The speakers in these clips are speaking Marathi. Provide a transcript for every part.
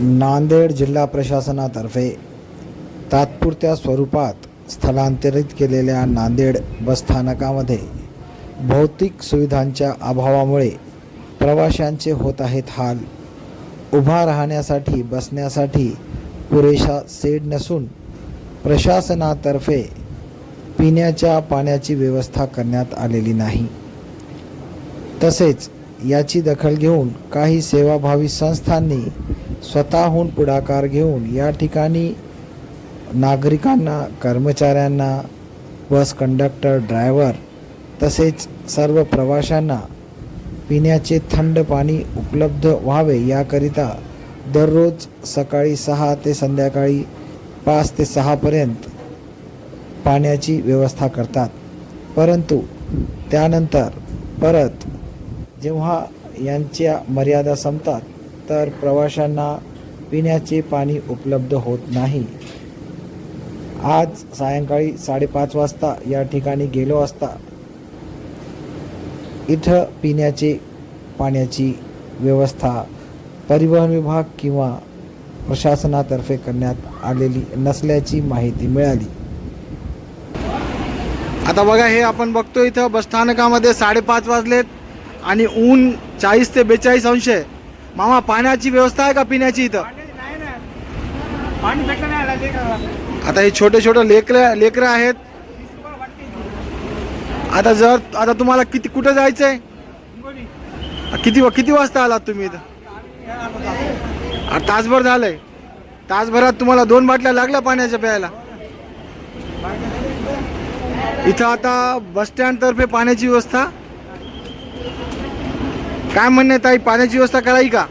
नांदेड जिल्हा प्रशासनातर्फे तात्पुरत्या स्वरूपात स्थलांतरित केलेल्या नांदेड बसस्थानकामध्ये भौतिक सुविधांच्या अभावामुळे प्रवाशांचे होत आहेत हाल. उभा राहण्यासाठी बसण्यासाठी पुरेशा सेड नसून प्रशासनातर्फे पिण्याच्या पाण्याची व्यवस्था करण्यात आलेली नाही. तसेच याची दखल घेऊन काही सेवाभावी संस्थांनी स्वतःहून पुढाकार घेऊन या ठिकाणी नागरिकांना कर्मचाऱ्यांना बस कंडक्टर ड्रायव्हर तसेच सर्व प्रवाशांना पिण्याचे थंड पाणी उपलब्ध व्हावे याकरिता दररोज सकाळी सहा ते संध्याकाळी पाच ते सहापर्यंत पाण्याची व्यवस्था करतात. परंतु त्यानंतर परत जेव्हा यांच्या मर्यादा संपतात तर प्रवाशांना पिण्याचे पाणी उपलब्ध होत नाही. आज सायंकाळी साडेपाच वाजता या ठिकाणी गेलो असता इथं पिण्याचे पाण्याची व्यवस्था परिवहन विभाग किंवा प्रशासनातर्फे करण्यात आलेली नसल्याची माहिती मिळाली. आता बघा हे आपण बघतो इथं बसस्थानकामध्ये साडेपाच वाजलेत आणि ऊन चाळीस ते बेचाळीस अंश आहे. मामा पाण्याची व्यवस्था आहे का पिण्याची इथं? आता हे छोटे छोटे लेकरं लेकरं आहेत. आता जर आता तुम्हाला किती कुठं जायचंय? किती किती वाजता आलात तुम्ही इथं? तासभर झालंय. तासभरात तुम्हाला दोन बाटल्या लागल्या पाण्याच्या प्यायला. इथं आता बस स्टँड तर्फे पाण्याची व्यवस्था. काय म्हणणं आहे ताई? पाण्याची व्यवस्था करावी का?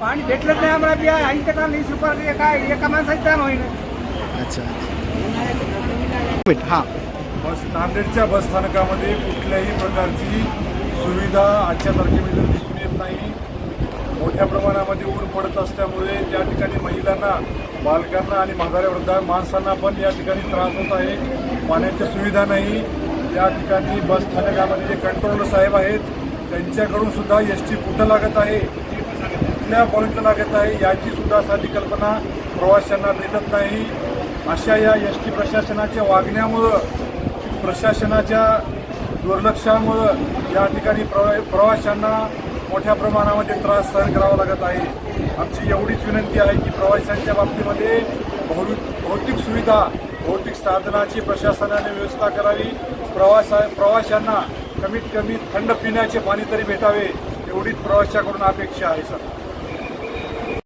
पाणी भेटलं नाही आम्हाला बिया आई का वीस रुपये काय एका माणसाची काम होईना अच्छा हां. बस नांदेडच्या बसस्थानकामध्ये कुठल्याही प्रकारची सुविधा आजच्या तारखेमध्ये दिसून येत नाही. मोठ्या प्रमाणामध्ये ऊन पडत असल्यामुळे त्या ठिकाणी महिलांना बालकांना आणि म्हाताऱ्या वृद्ध माणसांना पण या ठिकाणी त्रास होत आहे. पाण्याच्या सुविधा नाही. या ठिकाणी बस स्थानकामध्ये जे कंट्रोलर साहेब आहेत त्यांच्याकडून सुद्धा एस टी कुठं लागत आहे कुठल्या पॉईंटला लागत आहे याची सुद्धा साधी कल्पना प्रवाशांना मिळत नाही. अशा या एस टी प्रशासनाच्या वागण्यामुळं प्रशासनाच्या दुर्लक्षामुळं या ठिकाणी प्रवा प्रवाशांना मोठ्या प्रमाणामध्ये त्रास सहन करावा लागत आहे. आमची एवढीच विनंती आहे की प्रवाशांच्या बाबतीमध्ये भौतिक भौतिक सुविधा भौतिक साधनाची प्रशासनाने व्यवस्था करावी. प्रवासा प्रवाशांना कमीत कमी थंड पिण्याचे पाणी तरी भेटावे एवढीच प्रवाशाकडून अपेक्षा आहे सर.